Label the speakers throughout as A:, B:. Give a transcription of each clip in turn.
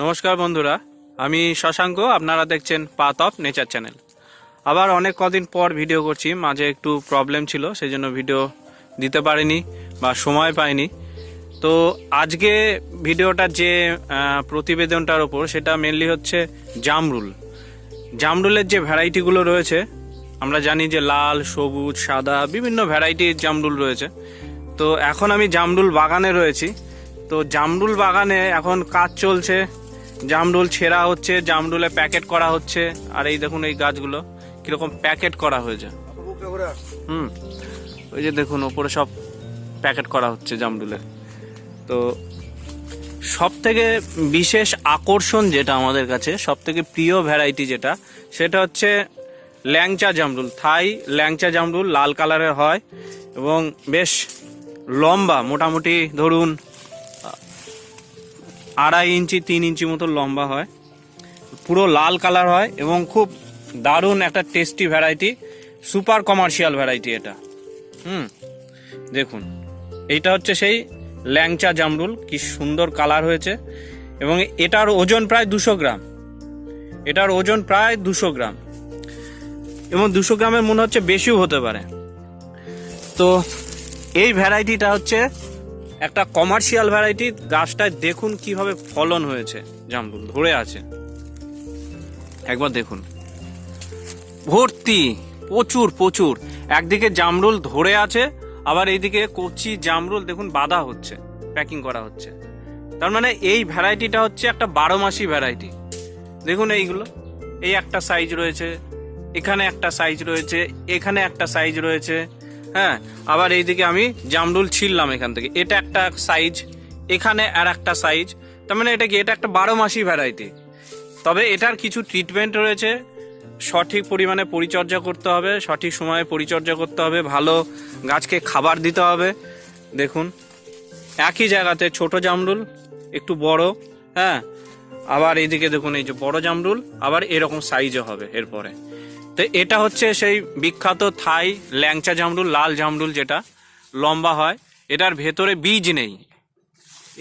A: নমস্কার বন্ধুরা, আমি শশাঙ্ক, আপনারা দেখছেন পাথ অফ নেচার চ্যানেল আবার অনেক কদিন পর ভিডিও করছি, মাঝে একটু প্রবলেম ছিল সেই জন্য ভিডিও দিতে পারিনি বা সময় পাইনি। তো আজকে ভিডিওটার যে প্রতিবেদনটার ওপর, সেটা মেনলি হচ্ছে জামরুল। জামরুলের যে ভ্যারাইটিগুলো রয়েছে, আমরা জানি যে লাল, সবুজ, সাদা, বিভিন্ন ভ্যারাইটির জামরুল রয়েছে। তো এখন আমি জামরুল বাগানে রয়েছি। তো জামরুল বাগানে এখন কাজ চলছে জামরুল ছেঁড়া হচ্ছে, জামরুলে প্যাকেট করা হচ্ছে, আর এই দেখুন এই গাছগুলো, কীরকম প্যাকেট করা হয়েছে। হুম, ওই যে দেখুন, ওপরে সব প্যাকেট করা হচ্ছে জামরুলের তো সব থেকে বিশেষ আকর্ষণ যেটা আমাদের কাছে সব থেকে প্রিয় ভ্যারাইটি যেটা, সেটা হচ্ছে ল্যাংচা জামরুল। থাই ল্যাংচা জামরুল লাল কালারের হয় এবং বেশ লম্বা, মোটামুটি ধরুন আড়াই ইঞ্চি, তিন ইঞ্চি মতো লম্বা হয়। পুরো লাল কালার হয় এবং খুব দারুণ একটা tasty variety, super commercial variety এটা। হুম, দেখুন, এইটা হচ্ছে সেই ল্যাংচা জামরুল, কি সুন্দর কালার হয়েছে। এবং এটার ওজন প্রায় দুশো গ্রাম। এটার ওজন প্রায় দুশো গ্রাম। এবং দুশো গ্রামের মনে হচ্ছে বেশিও হতে পারে। তো এই ভ্যারাইটিটা হচ্ছে একটা কমার্শিয়াল ভ্যারাইটি গাছটায় দেখুন কীভাবে ফলন হয়েছে। জামরুল ধরে আছে। একবার দেখুন। ভর্তি, প্রচুর প্রচুর। একদিকে জামরুল ধরে আছে, আবার এইদিকে কচি জামরুল, দেখুন, বাঁধা হচ্ছে প্যাকিং করা হচ্ছে। তার মানে এই ভ্যারাইটিটা হচ্ছে একটা বারো মাসি ভ্যারাইটি দেখুন এইগুলো। এই একটা সাইজ রয়েছে, এখানে একটা সাইজ রয়েছে, এখানে একটা সাইজ রয়েছে। হ্যাঁ আবার এইদিকে আমি জামরুল ছিললাম এখান থেকে। এটা একটা সাইজ এখানে আর একটা সাইজ তার মানে এটা কি, এটা একটা বারো মাসি ভ্যারাইটি তবে এটার কিছু ট্রিটমেন্ট রয়েছে, সঠিক পরিমাণে পরিচর্যা করতে হবে, সঠিক সময়ে পরিচর্যা করতে হবে, ভালো গাছকে খাবার দিতে হবে। দেখুন, একই জায়গাতে ছোট জামরুল, একটু বড় হ্যাঁ আবার এইদিকে দেখুন, এই যে বড় জামরুল, আবার এরকম সাইজও হবে এরপরে। তো এটা হচ্ছে সেই বিখ্যাত থাই ল্যাংচা জামরুল লাল জামরুল যেটা লম্বা হয়। এটার ভেতরে বীজ নেই।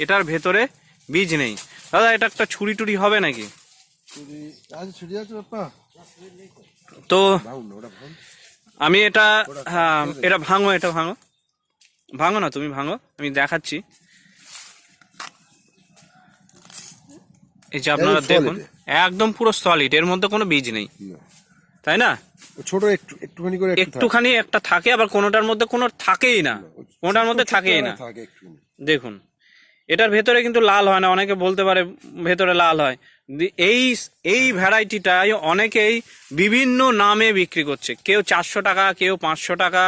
A: এটার ভেতরে বীজ নেই। দাদা এটা একটা ছুরি টুরি হবে নাকি? তো আমি এটা হ্যাঁ এটা ভাঙো এটা ভাঙো। ভাঙো না তুমি ভাঙো আমি দেখাচ্ছি। এই যে আপনারা দেখুন একদম পুরো সলিড এর মধ্যে কোনো বীজ নেই। তাই না?
B: ছোট একটু একটুখানি করে
A: একটুখানি একটা থাকে আবার কোনোটার মধ্যে কোনো থাকেই না। কোনোটার মধ্যে থাকেই না। দেখুন এটার ভেতরে কিন্তু লাল হয় না অনেকে বলতে পারে ভেতরে লাল হয়। এই এই ভ্যারাইটিটাই অনেকেই বিভিন্ন নামে বিক্রি করছে। কেউ চারশো টাকা কেউ পাঁচশো টাকা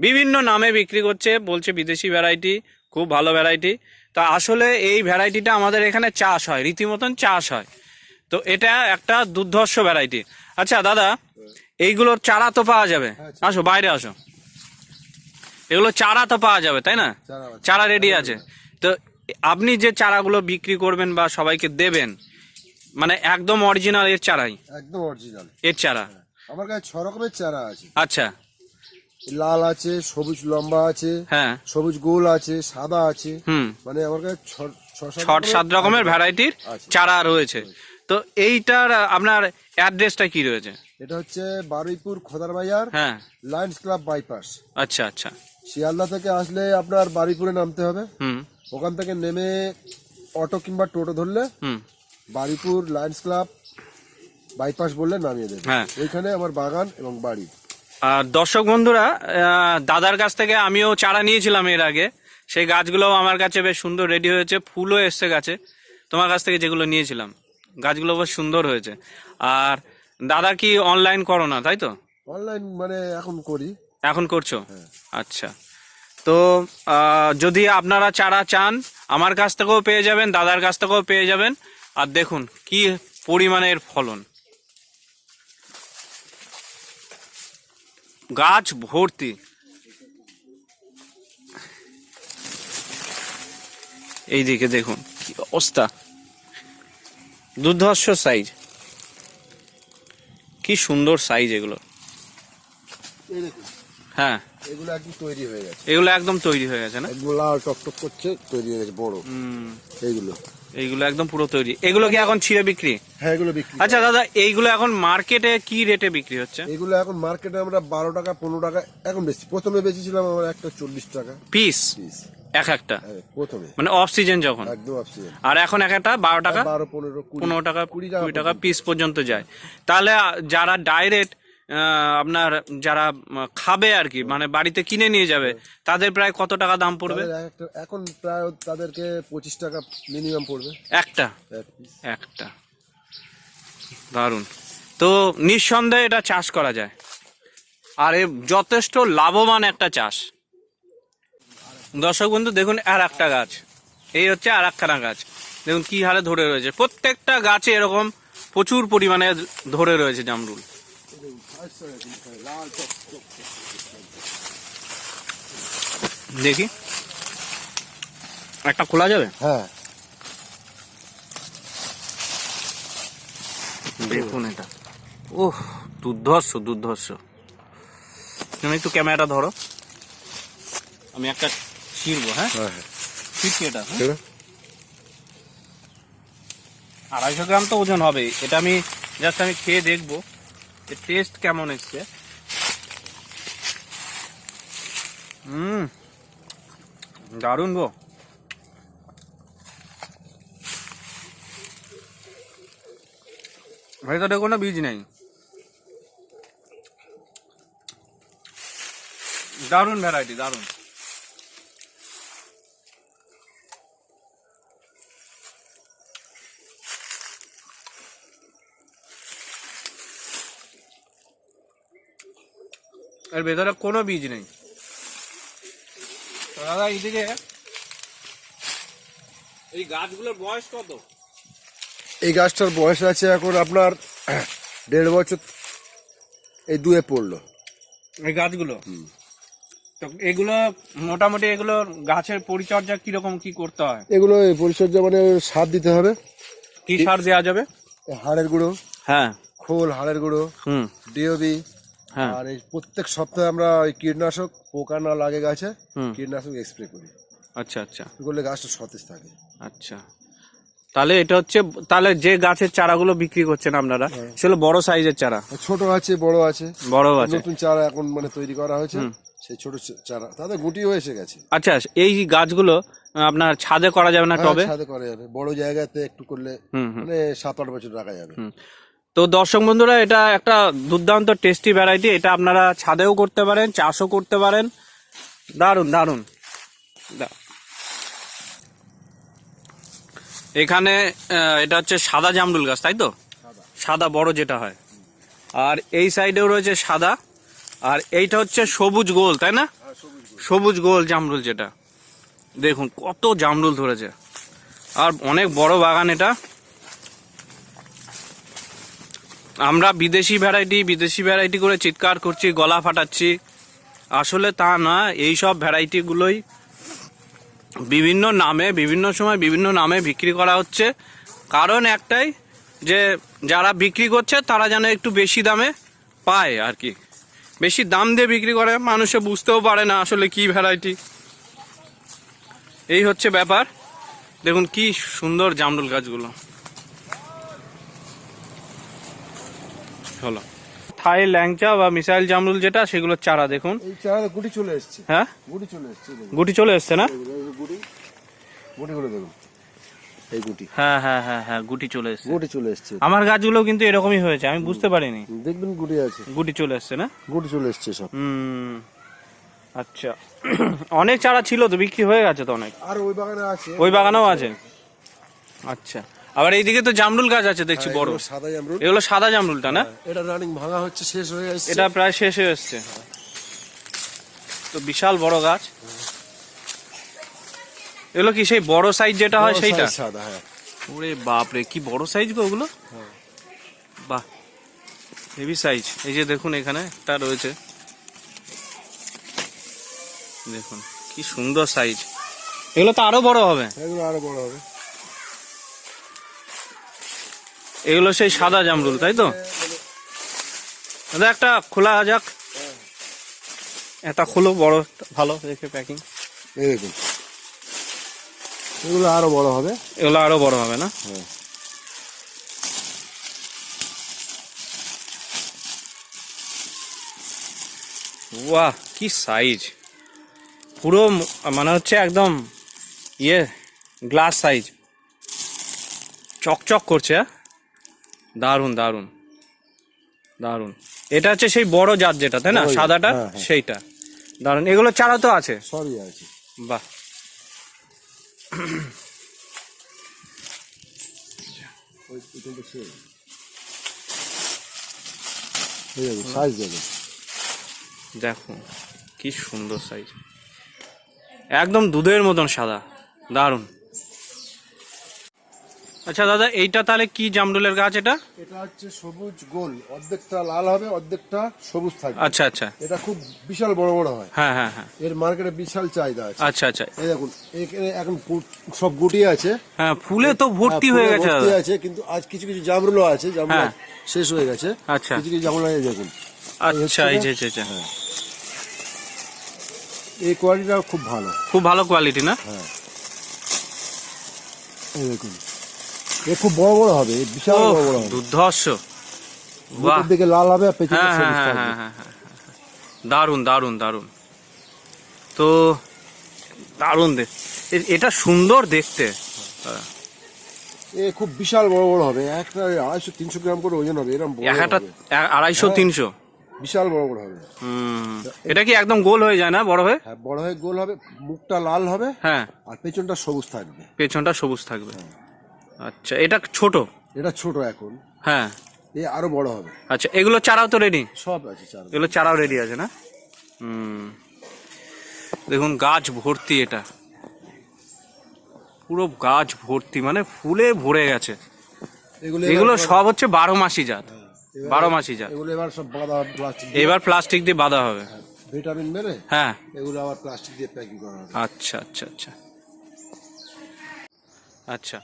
A: বিভিন্ন নামে বিক্রি করছে বলছে বিদেশি ভ্যারাইটি খুব ভালো ভ্যারাইটি। তা আসলে এই ভ্যারাইটিটা আমাদের এখানে চাষ হয় রীতিমতন চাষ হয়। তো এটা একটা দুর্ধর্ষ ভ্যারাইটি। আচ্ছা দাদা এইগুলোর চারা তো পাওয়া যাবে। আসো বাইরে আসো। এগুলো চারা তো পাওয়া যাবে তাই না?
B: চারা
A: রেডি আছে। তো আপনি যে চারাগুলো বিক্রি করবেন বা সবাইকে দেবেন মানে একদম অরিজিনাল এর চারাই?
B: একদম অরিজিনাল
A: এর চারা?
B: আমার কাছে ছ রকমের চারা আছে।
A: আচ্ছা।
B: লাল আছে সবুজ লম্বা আছে
A: হ্যাঁ।
B: সবুজ গোল আছে সাদা আছে।
A: হুম।
B: মানে আমার কাছে ছ সাত
A: রকমের ভ্যারাইটির। চারা রয়েছে। তো এইটার আপনার অ্যাড্রেসটা কি রয়েছে?
B: এটা হচ্ছে বারুইপুর খোদার বাজার
A: হ্যাঁ।
B: Lions Club bypass.
A: আচ্ছা আচ্ছা।
B: শিয়ালদা থেকে আসলে আপনার বারুইপুরে নামতে হবে।
A: হুম।
B: ওখান থেকে নেমে অটো কিংবা টোটো ধরলে
A: হুম।
B: বারুইপুর লায়ন্স ক্লাব বাইপাস বললে নামিয়ে দেবে।
A: হ্যাঁ।
B: ওইখানে আমার বাগান এবং বাড়ি।
A: আর দর্শক বন্ধুরা দাদার কাছ থেকে আমিও চারা নিয়েছিলাম এর আগে। সেই গাছগুলো আমার কাছে বেশ সুন্দর রেডি হয়েছে ফুলও এসছে গাছে। তোমার কাছ থেকে যেগুলো নিয়েছিলাম। গাছগুলো বেশ সুন্দর হয়েছে। আর দাদা কি অনলাইন করো না তাই তো?
B: অনলাইন মানে এখন করি।
A: এখন করছ? আচ্ছা। তো যদি আপনারা চারা চান আমার কাছ থেকেও পেয়ে যাবেন দাদার কাছ থেকেও পেয়ে যাবেন। আর দেখুন কি পরিমাণের ফলন। গাছ ভর্তি। এইদিকে দেখুন কি অবস্থা। দুর্ধর্ষ সাইজ। কি সুন্দর সাইজ এগুলো। হ্যাঁ।
B: এগুলো একদম তৈরি হয়ে গেছে।
A: এগুলো একদম তৈরি হয়ে গেছে না?
B: এগুলো লাল টকটক করছে তৈরি হয়ে গেছে বড়।
A: হুম।
B: এইগুলো।
A: এইগুলো একদম পুরো তৈরি। এগুলো কি এখন ছিঁড়ে বিক্রি?
B: হ্যাঁ এগুলো বিক্রি।
A: আচ্ছা দাদা এইগুলো এখন মার্কেটে কি রেটে বিক্রি হচ্ছে?
B: এগুলো এখন মার্কেটে আমরা বারো টাকা পনেরো টাকা এখন বেশি। প্রথমে বেচেছিলাম আমার একটা চল্লিশ টাকা।
A: পিস?
B: পিস।
A: এক একটা?
B: প্রথমে।
A: মানে অফ সিজন যখন?
B: একদম অক্সিজেন
A: আর এখন এক একটা? বারো টাকা?
B: বারো পনেরো
A: পনেরো টাকা
B: কুড়ি
A: টাকা পিস পর্যন্ত। যায়। তাহলে যারা ডাইরেক্ট আপনার যারা খাবে আর কি মানে বাড়িতে কিনে নিয়ে যাবে তাদের প্রায় কত টাকা দাম পড়বে?
B: এখন প্রায় তাদেরকে পঁচিশ টাকা মিনিমাম পড়বে।
A: একটা? একটা। দারুণ। তো নিঃসন্দেহে এটা চাষ করা যায়। আর এ যথেষ্ট লাভবান একটা চাষ। দর্শক বন্ধু দেখুন আর একটা গাছ। এই হচ্ছে আর একখানা গাছ। দেখুন কি হারে ধরে রয়েছে। প্রত্যেকটা গাছে এরকম প্রচুর পরিমাণে ধরে রয়েছে জামরুল। দেখি। একটা খোলা যাবে?
B: হ্যাঁ।
A: দেখুন এটা। ওহ দুর্ধর্ষ দুর্ধর্ষ। তুমি একটু ক্যামেরাটা ধরো। আমি একটা ছিড়বো হ্যাঁ?
B: হ্যাঁ হ্যাঁ।
A: এটা হ্যাঁ? আড়াইশো গ্রাম তো ওজন হবে। এটা আমি জাস্ট আমি খেয়ে দেখব। টেস্ট কেমন এসছে হুম দারুণ গো। ভেতরে কোনো বীজ নেই? দারুণ ভ্যারাইটি দারুণ। এর ভেতরে কোনো বীজ নেই। তো দাদা এইদিকে এই গাছগুলোর বয়স কত?
B: এই গাছটার বয়স আছে এখন আপনার দেড় বছর এই দুয়ে পড়ল।
A: এই গাছগুলো? তো এগুলো মোটামুটি এগুলো গাছের পরিচর্যা কীরকম কি করতে হয়?
B: এগুলো পরিচর্যা মানে সার দিতে হবে।
A: কি সার দেওয়া যাবে?
B: হাড়ের গুঁড়ো
A: হ্যাঁ।
B: খোল হাড়ের গুঁড়ো
A: হুম।
B: ডিওবি আর এই প্রত্যেক সপ্তাহে আমরা ওই কীটনাশক পোকা না লাগে গাছে কীটনাশক স্প্রে করি।
A: আচ্ছা আচ্ছা।
B: করলে গাছটা সতেজ থাকে।
A: আচ্ছা। তাহলে এটা হচ্ছে তাহলে যে গাছের চারাগুলো বিক্রি করছেন আপনারা সেগুলো বড় সাইজের চারা।
B: ছোট আছে বড় আছে।
A: বড় আছে।
B: নতুন চারা এখন মানে তৈরি করা হয়েছে। সেই ছোট চারা তাতে গুটিও এসে গেছে।
A: আচ্ছা এই গাছগুলো আপনার ছাদে করা যাবে না
B: হ্যাঁ,
A: টবে?
B: ছাদে করা যাবে। বড় জায়গাতে একটু করলে মানে সাত আট বছর রাখা যাবে।
A: তো দর্শক বন্ধুরা, এটা একটা দুর্দান্ত টেস্টি ভ্যারাইটি এটা আপনারা ছাদেও করতে পারেন, চাষও করতে পারেন। দারুণ দারুণ দা- এখানে এটা হচ্ছে সাদা জামরুল গাছ, তাই তো? সাদা, বড় যেটা হয়। আর এই সাইডেও রয়েছে সাদা, আর এইটা হচ্ছে সবুজ গোল, তাই না? সবুজ গোল জামরুল যেটা। দেখুন, কত জামরুল ধরেছে। আর অনেক বড় বাগান এটা। আমরা বিদেশি ভ্যারাইটি বিদেশি ভ্যারাইটি করে চিৎকার করছি, গলা ফাটাচ্ছি। আসলে তা না এই সব ভ্যারাইটিগুলোই বিভিন্ন নামে, বিভিন্ন সময় বিভিন্ন নামে বিক্রি করা হচ্ছে। কারণ একটাই যে, যারা বিক্রি করছে, তারা যেন একটু বেশি দামে পায় আর কি। বেশি দাম দিয়ে বিক্রি করে, মানুষে বুঝতেও পারে না আসলে কি ভ্যারাইটি এই হচ্ছে ব্যাপার। দেখুন কি সুন্দর জামরুল গাছগুলো। হলো। থাই ল্যাংচা বা মিসাইল জামরুল যেটা সেগুলোর চারা দেখুন।
B: এই চারা গুটি চলে এসছে।
A: হ্যাঁ?
B: গুটি চলে এসছে
A: গুটি চলে এসছে না?
B: গুটি গুটিগুলো দেখুন। এই গুটি।
A: হ্যাঁ হ্যাঁ হ্যাঁ হ্যাঁ গুটি চলে এসছে।
B: গুটি চলে এসছে।
A: আমার গাছগুলো কিন্তু এরকমই হয়েছে আমি বুঝতে পারিনি।
B: দেখবেন গুটি আছে।
A: গুটি চলে এসছে না?
B: গুটি চলে এসছে সব।
A: হুম আচ্ছা। অনেক চারা ছিল তো বিক্রি হয়ে গেছে তো অনেক?
B: আর ওই বাগানে আছে।
A: ওই বাগানেও আছে? আচ্ছা। আবার এইদিকে তো জামরুল গাছ আছে দেখছি
B: হ্যাঁ,
A: বড়।
B: সাদা জামরুল।
A: এগুলো সাদা জামরুলটা না?
B: এটা রানিং ভাঙা হচ্ছে শেষ হয়ে এসছে
A: এটা প্রায় শেষ হয়ে এসছে তো বিশাল বড় গাছ। এগুলো কি সেই বড় সাইজ যেটা হয় সেইটা?
B: সাদা হ্যাঁ।
A: ওরে বাপরে কি বড় সাইজ গো ওগুলো? বাহ হেভি সাইজ এই যে দেখুন এখানে একটা রয়েছে। দেখুন কি সুন্দর সাইজ এগুলো তো আরও বড় হবে।
B: এগুলো আরও বড় হবে।
A: এগুলো সেই সাদা জামরুল তাই তো? দাদা একটা খোলা যাক। এটা খুলো বড় ভালো দেখে প্যাকিং
B: দেখুন। এগুলো আরও বড় হবে।
A: এগুলো আরও বড় হবে না?
B: হ্যাঁ।
A: বাহ কি সাইজ পুরো মানে হচ্ছে একদম ইয়ে গ্লাস সাইজ চকচক করছে হ্যাঁ? দারুণ দারুণ দারুণ এটা হচ্ছে সেই বড় জাত যেটা তাই না? সাদাটা
B: হ্যাঁ, হ্যাঁ।
A: সেইটা। দারুণ এগুলো চারা তো আছে?
B: সবই আছে।
A: বাহ। দেখো কি সুন্দর সাইজ একদম দুধের মতন সাদা। দারুণ আচ্ছা দাদা এইটা তাহলে কি জামরুলের গাছ এটা?
B: এটা হচ্ছে সবুজ গোল অর্ধেকটা লাল হবে অর্ধেকটা সবুজ থাকবে।
A: আচ্ছা আচ্ছা।
B: এটা খুব বিশাল বড় বড় হয়।
A: হ্যাঁ হ্যাঁ হ্যাঁ।
B: এর মার্কেটে বিশাল চাহিদা আছে।
A: আচ্ছা আচ্ছা।
B: এই দেখুন এখানে এখন সব গুটি আছে।
A: হ্যাঁ ফুলে তো ভর্তি
B: হ্যাঁ,
A: হয়ে গেছে
B: ভর্তি আছে কিন্তু আজ কিছু কিছু জামরুলও আছে জামরুল
A: হ্যাঁ।
B: শেষ হয়ে গেছে।
A: আচ্ছা।
B: কিছু কিছু জামরুল আছে দেখুন।
A: আচ্ছা এই যে।
B: হ্যাঁ। এই কোয়ালিটিটা খুব ভালো।
A: খুব ভালো কোয়ালিটি না?
B: হ্যাঁ। এই দেখুন। এ খুব বড় বড় হবে বিশাল বড় বড় হবে।
A: দুর্ধর্ষ। বাহ।
B: দিকে লাল হবে আর পেছনে
A: হ্যাঁ হ্যাঁ
B: সবুজ
A: হ্যাঁ
B: থাকবে।
A: হ্যাঁ হ্যাঁ হ্যাঁ, হ্যাঁ। দারুণ দারুণ দারুণ তো দারুণ দেখ এটা সুন্দর দেখতে। হ্যাঁ।
B: এ খুব বিশাল বড় বড় হবে একটা আড়াইশো তিনশো গ্রাম করে ওজন হবে এরকম
A: একটা আড়াইশো
B: হ্যাঁ।
A: তিনশো।
B: বিশাল বড় বড় হবে।
A: হুম এটা কি একদম গোল হয়ে যায় না বড় হয়ে?
B: হ্যাঁ বড় হয়ে গোল হবে মুখটা লাল হবে
A: হ্যাঁ।
B: আর পেছনটা সবুজ থাকবে।
A: পেছনটা সবুজ থাকবে। আচ্ছা এটা ছোট?
B: এটা ছোট এখন।
A: হ্যাঁ।
B: এ আরও বড় হবে।
A: আচ্ছা এগুলো চারাও তো রেডি
B: সব আছে চার।
A: এগুলো চারাও রেডি আছে না? হুম। দেখুন গাছ ভর্তি এটা। পুরো গাছ ভর্তি মানে ফুলে ভরে গেছে।
B: এগুলো
A: এগুলো সব হচ্ছে বারো মাসি জাত।
B: এবার-
A: বারো মাসি জাত।
B: এগুলো এবার সব বাঁধা প্লাস্টিক
A: এবার প্লাস্টিক দিয়ে বাঁধা হবে।
B: ভিটামিন মেরে
A: হ্যাঁ।
B: এগুলো আবার প্লাস্টিক দিয়ে প্যাকিং করা হবে।
A: আচ্ছা আচ্ছা আচ্ছা। আচ্ছা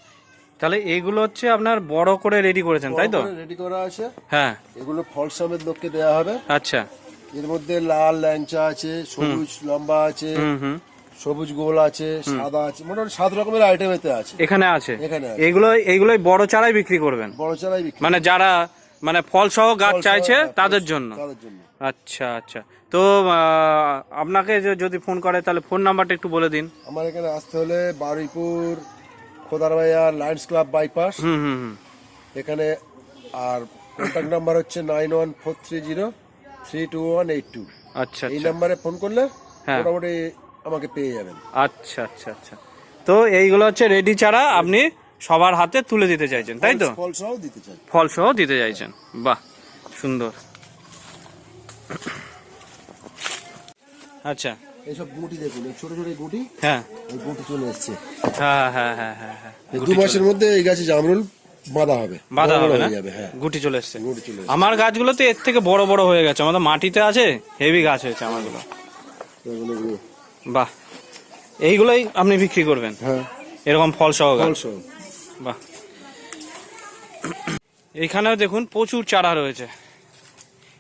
A: তাহলে এইগুলো হচ্ছে আপনার বড় করে রেডি করেছেন তাই তো?
B: রেডি করা আছে।
A: হ্যাঁ।
B: এগুলো ফল সমেত লোককে দেওয়া হবে।
A: আচ্ছা।
B: এর মধ্যে লাল ল্যাংচা আছে সবুজ লম্বা আছে সবুজ গোল আছে সাদা আছে মোটামুটি সাত রকমের আইটেম এতে আছে।
A: এখানে আছে?
B: এখানে।
A: এগুলো এইগুলোই বড় চারাই বিক্রি করবেন?
B: বড় চারাই বিক্রি
A: মানে যারা মানে ফল সহ গাছ চাইছে তাদের জন্য?
B: তাদের জন্য।
A: আচ্ছা আচ্ছা। তো আপনাকে যদি ফোন করে তাহলে ফোন নাম্বারটা একটু বলে দিন।
B: আমার এখানে আসতে হলে বারুইপুর খোদারবাইয়ার লায়ন্স ক্লাব বাইপাস
A: হুম হুম হুম।
B: এখানে আর কন্ট্যাক্ট নাম্বার হচ্ছে nine one four three zero three two one eight two
A: আচ্ছা
B: এই
A: আচ্ছা।
B: নাম্বারে ফোন করলে
A: হ্যাঁ।
B: মোটামুটি আমাকে পেয়ে যাবেন।
A: আচ্ছা আচ্ছা আচ্ছা। তো এইগুলো হচ্ছে রেডি চারা আপনি সবার হাতে তুলে দিতে চাইছেন তাই তো?
B: ফল সহ দিতে চাই।
A: ফল সহ দিতে চাইছেন। বাহ সুন্দর। আচ্ছা।
B: এইসব গুটি দেখুন এই ছোট ছোট গুটি
A: হ্যাঁ।
B: এই গুটি চলে এসছে।
A: হ্যাঁ হ্যাঁ হ্যাঁ হ্যাঁ হ্যাঁ।
B: দু মাসের মধ্যে এই গাছে জামরুল বাঁধা হবে
A: বাঁধা
B: বড় বড়
A: হবে না?
B: হয়ে যাবে হ্যাঁ।
A: গুটি চলে এসছে।
B: গুটি চলে
A: আমার গাছগুলো তো এর থেকে বড় বড় হয়ে গেছে। আমাদের মাটিতে আছে হেভি গাছ হয়েছে আমারগুলো। বাহ। এইগুলোই আপনি বিক্রি করবেন?
B: হ্যাঁ।
A: এরকম ফল সহ গাছ বাহ। এইখানেও দেখুন প্রচুর চারা রয়েছে।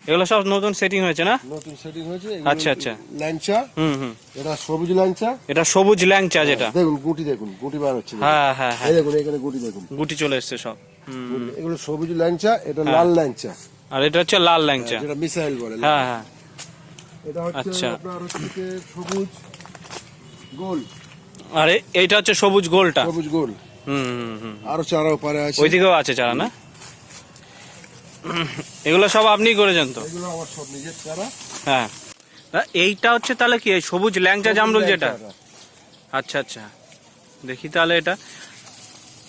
A: এগুলো সব নতুন সেটিং হয়েছে না?
B: নতুন সেটিং হয়েছে
A: আচ্ছা, আচ্ছা।
B: ল্যাংচা।
A: হুম হুম।
B: এটা সবুজ ল্যাংচা।
A: এটা সবুজ ল্যাংচা যেটা।
B: দেখুন গুটি দেখুন গুটি বার হচ্ছে।
A: হ্যাঁ হ্যাঁ হ্যাঁ।
B: দেখুন এখানে গুটি দেখুন।
A: গুটি চলে এসছে সব। হুম।
B: এগুলো সবুজ ল্যাংচা এটা
A: হ্যাঁ।
B: লাল ল্যাংচা।
A: আর এটা হচ্ছে লাল ল্যাংচা।
B: যেটা মিসাইল বলে
A: হ্যাঁ হ্যাঁ।
B: এটা হচ্ছে
A: আচ্ছা।
B: আপনার হচ্ছে সবুজ গোল।
A: আর এইটা হচ্ছে সবুজ গোলটা।
B: সবুজ গোল।
A: হুম হুম হুম।
B: আরও চারা পারে আছে।
A: ওইদিকেও আছে চারা না? এগুলো সব আপনিই করেছেন তো?
B: এগুলো আমার সব নিজের চারা।
A: হ্যাঁ। এইটা হচ্ছে তাহলে কি সবুজ ল্যাংচা জামরুল যেটা? আচ্ছা আচ্ছা। দেখি তাহলে এটা।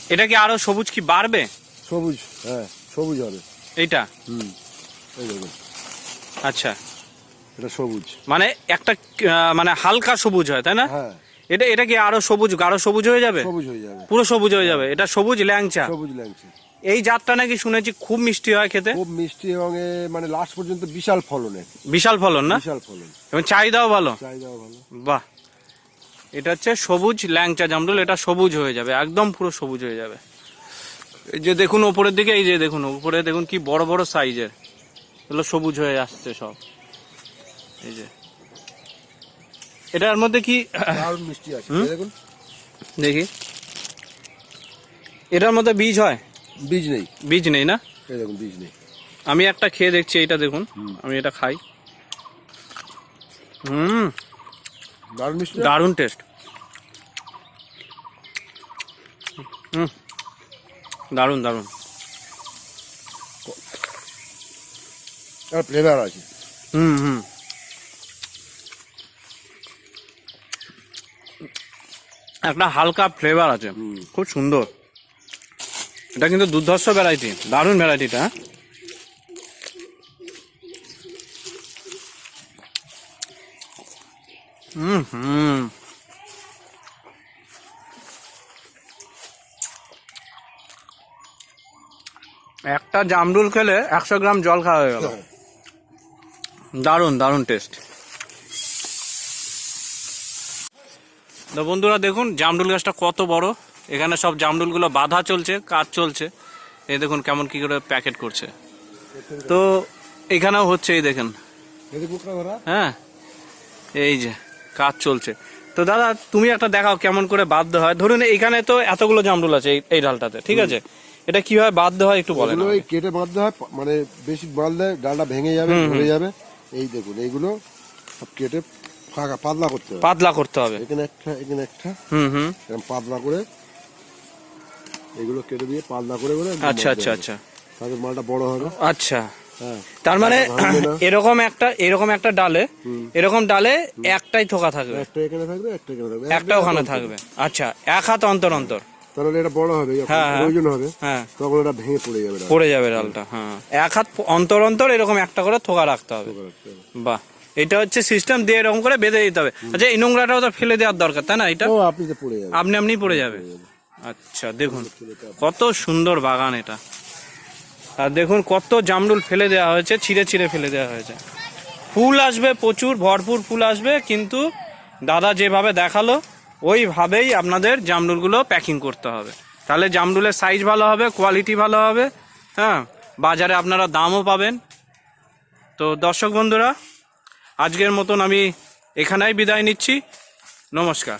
A: এটা কি আরও সবুজ কি বাড়বে?
B: সবুজ হ্যাঁ সবুজ হবে।
A: এইটা?
B: হুম
A: আচ্ছা।
B: এটা সবুজ।
A: মানে একটা মানে হালকা সবুজ হয় তাই না?
B: হ্যাঁ।
A: এটা এটা কি আরও সবুজ গাঢ় সবুজ হয়ে যাবে?
B: সবুজ হয়ে যাবে।
A: পুরো সবুজ হয়ে যাবে। এটা সবুজ ল্যাংচা।
B: সবুজ ল্যাংচা।
A: এই জাতটা নাকি শুনেছি খুব মিষ্টি হয় খেতে।
B: খুব মিষ্টি এবং মানে লাস্ট পর্যন্ত বিশাল ফলনের
A: বিশাল ফলন না?
B: বিশাল ফলন।
A: এবং চাহিদাও ভালো?
B: চাহিদাও ভালো।
A: বাহ। এটা হচ্ছে সবুজ ল্যাংচা জামরুল এটা সবুজ হয়ে যাবে একদম পুরো সবুজ হয়ে যাবে। এই যে দেখুন ওপরের দিকে এই যে দেখুন উপরে দেখুন কি বড় বড় সাইজের এগুলো সবুজ হয়ে আসছে সব। এই যে। এটার মধ্যে কি
B: মিষ্টি আছে। দেখুন।
A: দেখি। এটার মধ্যে বীজ হয়?
B: বীজ নেই।
A: বীজ নেই না?
B: এই দেখুন বীজ নেই।
A: আমি একটা খেয়ে দেখছি এইটা দেখুন। আমি এটা খাই। হুম।
B: দারুণ মিষ্টি।
A: দারুণ টেস্ট হুম। দারুণ দারুণ।
B: ফ্লেভার আছে।
A: হুম হুম। একটা হালকা ফ্লেভার আছে। খুব সুন্দর। এটা কিন্তু দুর্ধর্ষ ভ্যারাইটি দারুণ ভ্যারাইটিটা হ্যাঁ হুম হুম। একটা জামরুল খেলে একশো গ্রাম জল খাওয়া হয়ে গেল। দারুণ দারুণ টেস্ট তো বন্ধুরা দেখুন জামরুল গাছটা কত বড়। এখানে সব জামরুলগুলো বাধা চলছে কাজ চলছে। এই দেখুন কেমন কি করে প্যাকেট করছে। তো এখানেও হচ্ছে এই দেখেন। হ্যাঁ এই যে কাজ চলছে। তো দাদা তুমি একটা দেখাও কেমন করে বাধ্য হয়। ধরুন এখানে তো এতগুলো জামরুল আছে এই- ডালটাতে ঠিক আছে? এটা কীভাবে বাধ্য হয় একটু বলেন
B: ওই কেটে বাঁধতে হয় মানে বেশি বাঁধলে ডালটা ভেঙে যাবে ধরে যাবে। এই দেখুন এইগুলো সব কেটে ফাঁকা পাতলা করতে হবে
A: পাতলা করতে হবে।
B: এখানে একটা এখানে একটা।
A: হুম হুম।
B: পাতলা করে এগুলো কেটে দিয়ে পাতলা করে করে
A: আচ্ছা আচ্ছা আচ্ছা।
B: তাহলে মালটা বড় হবে।
A: আচ্ছা।
B: হ্যাঁ।
A: তার মানে এরকম একটা এরকম একটা ডালে এরকম ডালে একটাই থোকা থাকবে।
B: একটা এখানে থাকবে একটা এখানে থাকবে।
A: একটা ওখানে থাকবে। আচ্ছা এক হাত অন্তর অন্তর।
B: তাহলে এটা বড় হবে
A: হ্যাঁ, হ্যাঁ।
B: প্রয়োজন হবে তখন এটা ভেঙে পড়ে যাবে
A: পড়ে যাবে ডালটা হ্যাঁ। এক হাত অন্তর অন্তর এরকম একটা করে থোকা রাখতে হবে। বাহ। এটা হচ্ছে সিস্টেম দিয়ে এরকম করে বেঁধে দিতে হবে। আচ্ছা এই নোংরাটাও তো ফেলে দেওয়ার দরকার তাই না এটা?
B: আপনি
A: আপনি আপনি পড়ে যাবে আচ্ছা দেখুন, কত সুন্দর বাগান এটা। আর দেখুন, কত জামরুল ফেলে দেওয়া হয়েছে, ছিঁড়ে ছিঁড়ে ফেলে দেওয়া হয়েছে। ফুল আসবে প্রচুর, ভরপুর ফুল আসবে, কিন্তু দাদা যেভাবে দেখাল, ওইভাবেই আপনাদের জামরুলগুলো প্যাকিং করতে হবে। তাহলে জামরুলের সাইজ ভালো হবে কোয়ালিটি ভালো হবে হ্যাঁ? বাজারে আপনারা দামও পাবেন। তো দর্শক বন্ধুরা, আজকের মতন আমি এখানেই বিদায় নিচ্ছি। নমস্কার।